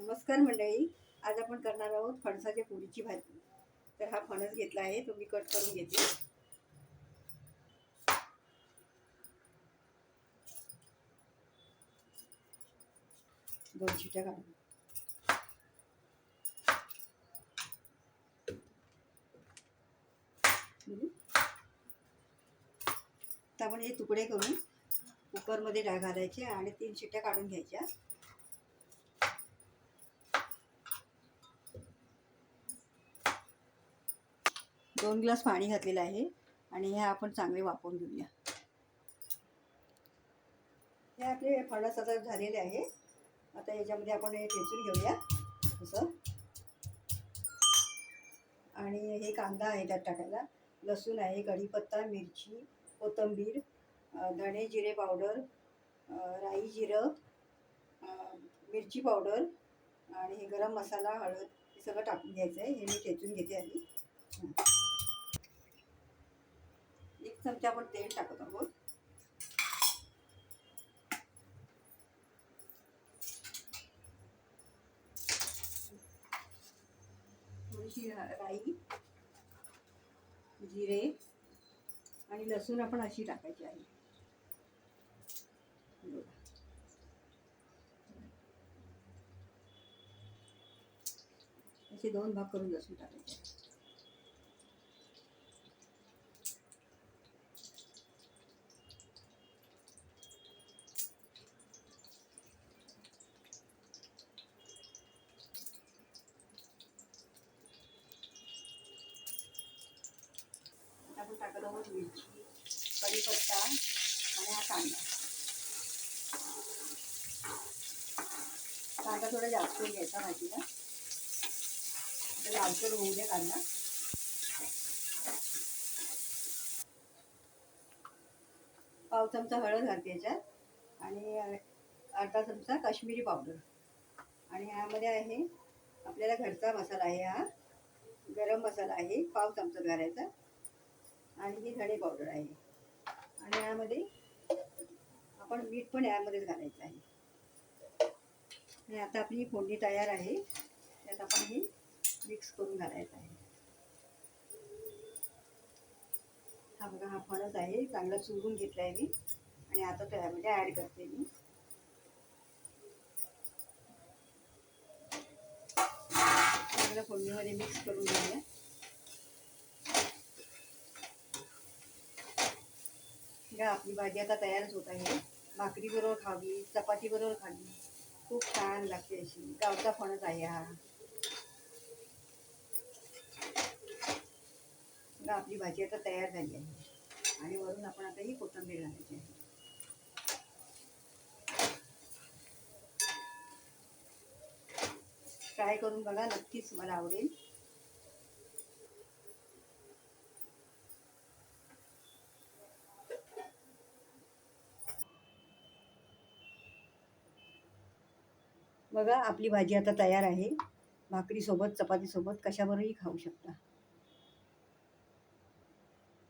नमस्कार मंडळी. आज आपण करणार आहोत फणसाच्या पोळीची भाजी. तर हा फणस घेतला आहे तो मी कट करून घेते. दोन शिट्या काढून तर आपण हे तुकडे करून कुकरमध्ये डाळ घालायचे आणि तीन शिट्ट्या काढून घ्यायच्या. दोन ग्लास पाणी घातलेलं आहे आणि हे आपण चांगले वापरून घेऊया. हे आपले फणस आता झालेले आहे. आता याच्यामध्ये आपण हे ठेचून घेऊया असं. आणि हे कांदा आहे त्यात टाकायला लसूण आहे कढीपत्ता मिरची कोथिंबीर धणे जिरे पावडर राई जिरं मिरची पावडर आणि हे गरम मसाला हळद हे सगळं टाकून घ्यायचं आहे. हे मी ठेचून घेते आधी. हं. आपण तेल टाकत आहोत. राई जिरे आणि लसूण आपण अशी टाकायची आहे. असे दोन भाग करून लसूण टाकायचे. टाकत आहोत मिरची कढीपत्ता आणि हा कांदा कांदा थोडा जास्त घ्यायचा भाजीला लालसर होऊ द्या कांदा पाव चमचा हळद घालते याच्यात. आणि अर्धा चमचा काश्मीरी पावडर. आणि ह्यामध्ये आहे आपल्याला घरचा मसाला आहे हा. गरम मसाला आहे पाव चमचा घालायचा आणि ही धणे पावडर आहे. आणि यामध्ये आपण मीठ पण यामध्येच घालायचं आहे. आणि आता आपली ही फोडणी तयार आहे. त्यात आपण ही मिक्स करून घालायचं आहे. हा बघा हा फणस आहे. चांगला चुरून घेतला आहे मी. आणि आता त्यामध्ये ॲड करते मी. चांगल्या फोडणीमध्ये मिक्स करून घेऊया. बघा आपली भाजी आता तयारच होत आहे. भाकरी बरोबर खावी चपाती बरोबर खावी. खूप छान लागते अशी. गावचा फणस आहे हा. बघा आपली भाजी आता तयार झाली आहे. आणि वरून आपण आता ही कोथंबीर घालायची आहे. ट्राय करून बघा नक्कीच मला आवडेल. बघा आपली भाजी आता तयार आहे. भाकरीसोबत चपातीसोबत कशाबरोबरही खाऊ शकता.